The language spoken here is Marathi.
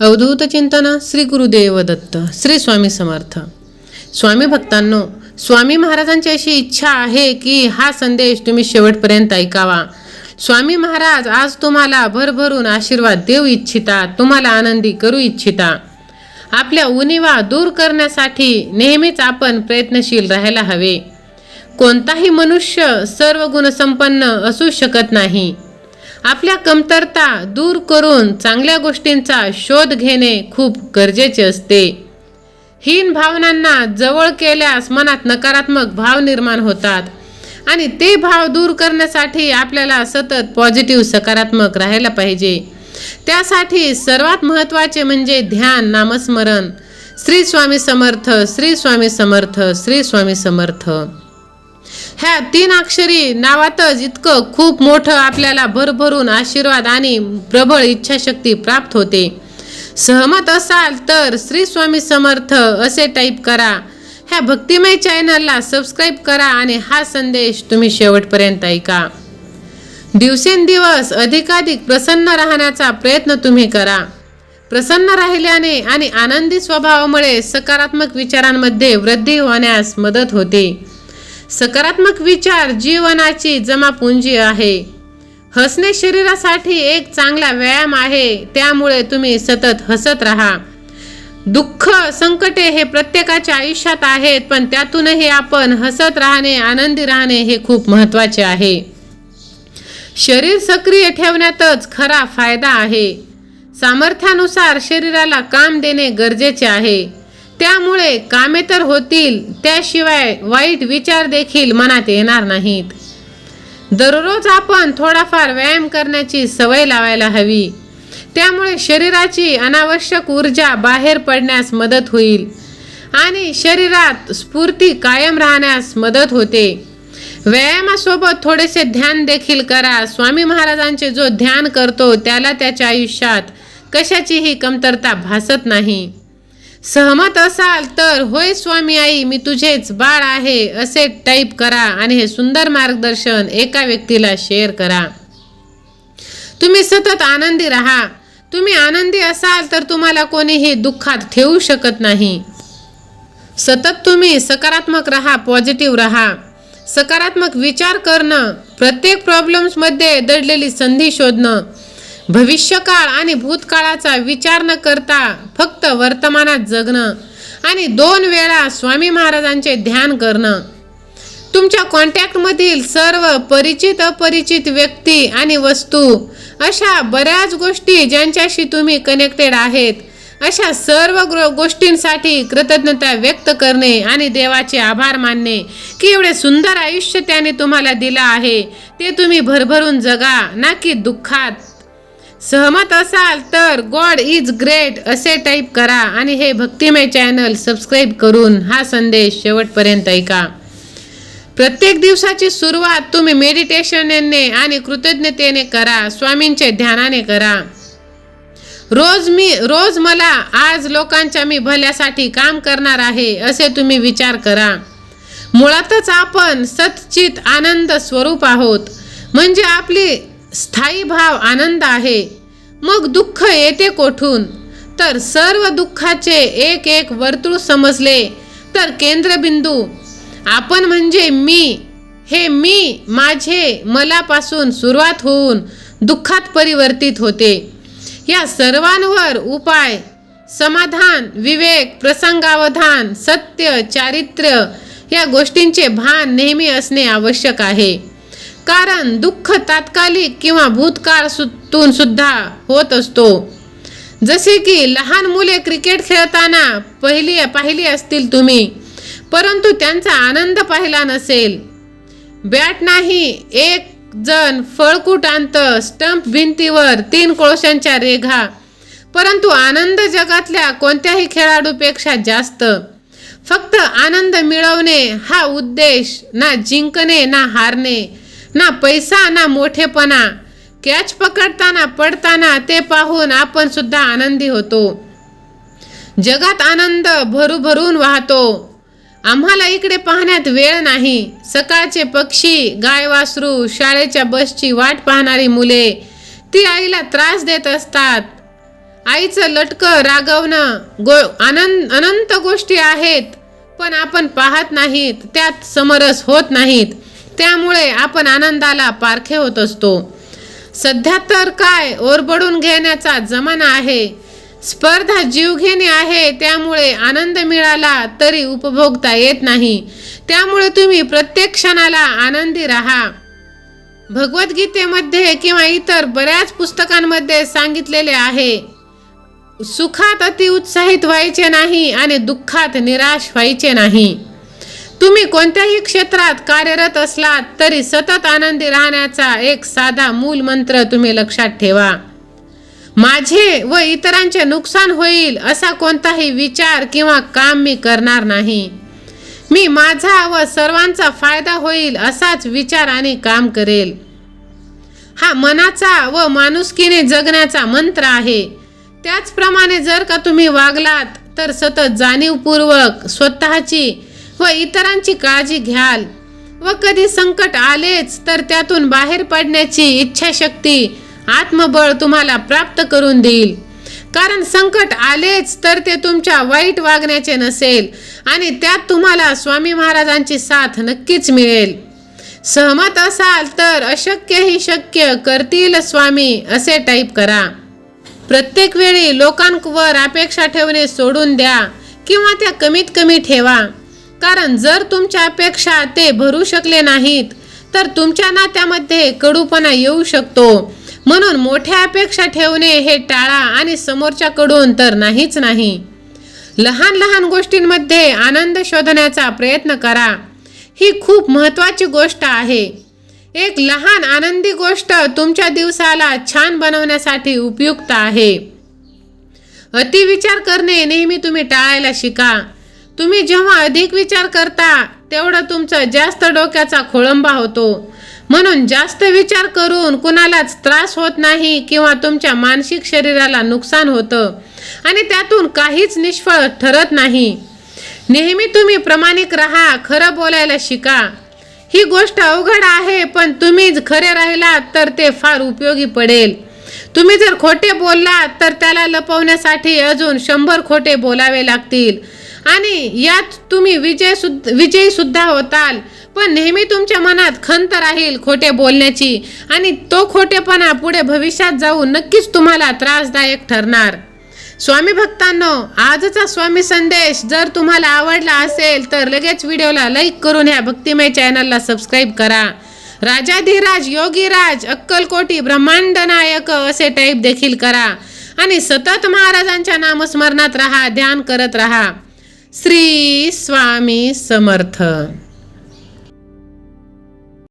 अवधूत चिंतन श्री गुरुदेव दत्त श्री स्वामी समर्थ. स्वामी भक्तांनो स्वामी महाराजांची अशी इच्छा आहे की हा संदेश तुम्ही शेवटपर्यंत ऐकावा. स्वामी महाराज आज तुम्हाला भरभरून आशीर्वाद देऊ इच्छिता तुम्हाला आनंदी करू इच्छिता. आपल्या उणिवा दूर करण्यासाठी नेहमीच आपण प्रयत्नशील राहायला हवे. कोणताही मनुष्य सर्व गुणसंपन्न असू शकत नाही. आपल्या कमतरता दूर करून चांगल्या गोष्टींचा शोध घेणे खूप गरजेचे असते. हीन भावनांना जवळ केल्यास मनात नकारात्मक भाव निर्माण होतात आणि ते भाव दूर करण्यासाठी आपल्याला सतत पॉझिटिव्ह सकारात्मक राहायला पाहिजे. त्यासाठी सर्वात महत्त्वाचे म्हणजे ध्यान नामस्मरण. श्री स्वामी समर्थ श्री स्वामी समर्थ श्री स्वामी समर्थ. ह्या तीन अक्षरी नावातच इतकं खूप मोठं आपल्याला भरभरून आशीर्वाद आणि प्रबळ इच्छाशक्ती प्राप्त होते. सहमत असाल तर श्री स्वामी समर्थ असे टाईप करा. ह्या भक्तिमय चॅनलला सबस्क्राईब करा आणि हा संदेश तुम्ही शेवटपर्यंत ऐका. दिवसेंदिवस अधिकाधिक प्रसन्न राहण्याचा प्रयत्न तुम्ही करा. प्रसन्न राहिल्याने आणि आनंदी स्वभावामुळे सकारात्मक विचारांमध्ये वृद्धी होण्यास मदत होते. सकारात्मक विचार जीवनाची जमापुंजी आहे. हसणे शरीरासाठी एक चांगला व्यायाम आहे त्यामुळे तुम्ही सतत हसत राहा. दुःख संकटे हे प्रत्येकाच्या आयुष्यात आहेत पण त्यातूनही आपण हसत राहणे आनंदी राहणे हे खूप महत्त्वाचे आहे. शरीर सक्रिय ठेवण्यातच खरा फायदा आहे. सामर्थ्यानुसार शरीराला काम देणे गरजेचे आहे. त्यामुळे कामे तर होतील त्याशिवाय वाईट विचार देखील मनात येणार नाहीत. दररोज आपण थोडाफार व्यायाम करण्याची सवय लावायला हवी. त्यामुळे शरीराची अनावश्यक ऊर्जा बाहेर पडण्यास मदत होईल आणि शरीरात स्फूर्ती कायम राहण्यास मदत होते. व्यायामासोबत थोडेसे ध्यान देखील करा. स्वामी महाराजांचे जो ध्यान करतो त्याला त्याच्या आयुष्यात कशाचीही कमतरता भासत नाही. सहमत असाल तर होय स्वामी आई मी तुझेच बाळ आहे असे टाईप करा आणि हे सुंदर मार्गदर्शन एका व्यक्तीला शेअर करा. तुम्ही सतत आनंदी राहा. तुम्ही आनंदी असाल तर तुम्हाला कोणीही दुःखात ठेवू शकत नाही. सतत तुम्ही सकारात्मक राहा पॉझिटिव्ह राहा. सकारात्मक विचार करणं प्रत्येक प्रॉब्लेम्समध्ये दडलेली संधी शोधणं भविष्यकाळ आणि भूतकाळाचा विचार न करता फक्त वर्तमानात जगणं आणि दोन वेळा स्वामी महाराजांचे ध्यान करणं. तुमच्या कॉन्टॅक्टमधील सर्व परिचित अपरिचित व्यक्ती आणि वस्तू अशा बऱ्याच गोष्टी ज्यांच्याशी तुम्ही कनेक्टेड आहेत अशा सर्व गोष्टींसाठी कृतज्ञता व्यक्त करणे आणि देवाचे आभार मानणे की एवढे सुंदर आयुष्य त्याने तुम्हाला दिलं आहे ते तुम्ही भरभरून जगा ना की दुःखात. सहमत असाल तर गॉड इज ग्रेट असे टाईप करा आणि हे भक्तिमय चॅनल सबस्क्राईब करून हा संदेश शेवटपर्यंत ऐका. प्रत्येक दिवसाची सुरुवात तुम्ही मेडिटेशनने आणि कृतज्ञतेने करा स्वामींचे ध्यानाने करा. रोज मी रोज मला आज लोकांच्या मी भल्यासाठी काम करणार आहे असे तुम्ही विचार करा. मुळातच आपण सतचित आनंद स्वरूप आहोत. म्हणजे आपली स्थायी भाव आनंद आहे. मग दुःख येते कोठून? तर सर्व दुःखाचे एक एक वर्तुळ समजले. तर केंद्रबिंदू आपण म्हणजे मी. हे मी माझे मलापासून सुरुवात होऊन दुःखात परिवर्तित होते. या सर्वांवर उपाय समाधान विवेक प्रसंगावधान सत्य चारित्र्य या गोष्टींचे भान नेहमी असणे आवश्यक आहे. कारण दुःख तात्कालिक किंवा भूतकाळ सुतून सुद्धा होत असतो. जसे की लहान मुले क्रिकेट खेळताना पहिली पाहिली असतील तुम्ही परंतु त्यांचा आनंद पाहिला नसेल. बॅट नाही एक जण फळकूट आणतं स्टंप भिंतीवर तीन कोळशांच्या रेघा परंतु आनंद जगातल्या कोणत्याही खेळाडूपेक्षा जास्त. फक्त आनंद मिळवणे हा उद्देश ना जिंकणे ना हारणे ना पैसा ना मोठेपणा. कॅच पकडताना पडताना ते पाहून आपण सुद्धा आनंदी होतो. जगात आनंद भरूभरून वाहतो. आम्हाला इकडे पाहण्यात वेळ नाही. सकाळचे पक्षी गाय वासरू शाळेच्या बसची वाट पाहणारी मुले ती आईला त्रास देत असतात. आईचं लटकं रागवणं गो आनंद अनंत गोष्टी आहेत पण आपण पाहत नाहीत त्यात समरस होत नाहीत. त्यामुळे आपण आनंदाला पारखे होत असतो. सध्या तर काय ओरबडून घेण्याचा जमाना आहे. स्पर्धा जीवघेणी आहे त्यामुळे आनंद मिळाला तरी उपभोगता येत नाही. त्यामुळे तुम्ही प्रत्येक क्षणाला आनंदी राहा. भगवद्गीतेमध्ये किंवा इतर बऱ्याच पुस्तकांमध्ये सांगितलेले आहे सुखात अति उत्साहित व्हायचे नाही आणि दुःखात निराश व्हायचे नाही. तुम्ही कोणत्याही क्षेत्रात कार्यरत असलात तरी सतत आनंदी राहण्याचा एक साधा मूल मंत्र तुम्ही लक्षात ठेवा. माझे व इतरांचे नुकसान होईल असा कोणताही विचार किंवा काम मी करणार नाही. मी माझा व सर्वांचा फायदा होईल असाच विचार आणि काम करेल. हा मनाचा व माणुसकीने जगण्याचा मंत्र आहे. त्याचप्रमाणे जर का तुम्ही वागलात तर सतत जाणीवपूर्वक स्वतःची व इतरांची काळजी घ्याल. व कधी संकट आलेच तर त्यातून बाहेर पडण्याची इच्छाशक्ती आत्मबळ तुम्हाला प्राप्त करून देईल. कारण संकट आलेच तर ते तुमच्या वाईट वागण्याचे नसेल आणि त्यात तुम्हाला स्वामी महाराजांची साथ नक्कीच मिळेल. सहमत असाल तर अशक्य ही शक्य करतील स्वामी असे टाईप करा. प्रत्येक वेळी लोकांवर अपेक्षा ठेवणे सोडून द्या किंवा त्या कमीत कमी ठेवा. कारण जर तुमच्या अपेक्षा ते भरू शकले नाहीत तर तुमच्या नात्यामध्ये कडूपणा येऊ शकतो. म्हणून मोठ्या अपेक्षा ठेवणे हे टाळा आणि समोरच्याकडून तर नाहीच नाही. लहान लहान गोष्टींमध्ये आनंद शोधण्याचा प्रयत्न करा. ही खूप महत्त्वाची गोष्ट आहे. एक लहान आनंदी गोष्ट तुमच्या दिवसाला छान बनवण्यासाठी उपयुक्त आहे. अतिविचार करणे नेहमी तुम्ही टाळायला शिका. तुम्ही जेव्हा अधिक विचार करता तेवढं तुमचं जास्त डोक्याचा खोळंबा होतो. म्हणून जास्त विचार करून कुणालाच त्रास होत नाही किंवा तुमच्या मानसिक शरीराला नुकसान होतं आणि त्यातून काहीच निष्फळ ठरत नाही. नेहमी तुम्ही प्रामाणिक राहा खरं बोलायला शिका. ही गोष्ट अवघड आहे पण तुम्ही खरे राहिलात तर ते फार उपयोगी पडेल. तुम्ही जर खोटे बोललात तर त्याला लपवण्यासाठी अजून शंभर खोटे बोलावे लागतील. आणि यात तुम्ही विजय सुद्धा विजयी सुद्धा होताल. पण नेहमी तुमच्या मनात खंत राहील खोटे बोलण्याची. आणि तो खोटेपणा पुढे भविष्यात जाऊन नक्कीच तुम्हाला त्रासदायक ठरणार. स्वामी भक्तांनो आजचा स्वामी संदेश जर तुम्हाला आवडला असेल तर लगेच व्हिडिओला लाईक करून ह्या भक्तिमय चॅनलला सबस्क्राईब करा. राजाधिराज योगीराज अक्कलकोटी ब्रह्मांड नायक असे टाईप देखील करा. आणि सतत महाराजांच्या नामस्मरणात राहा ध्यान करत राहा. श्री स्वामी समर्थ.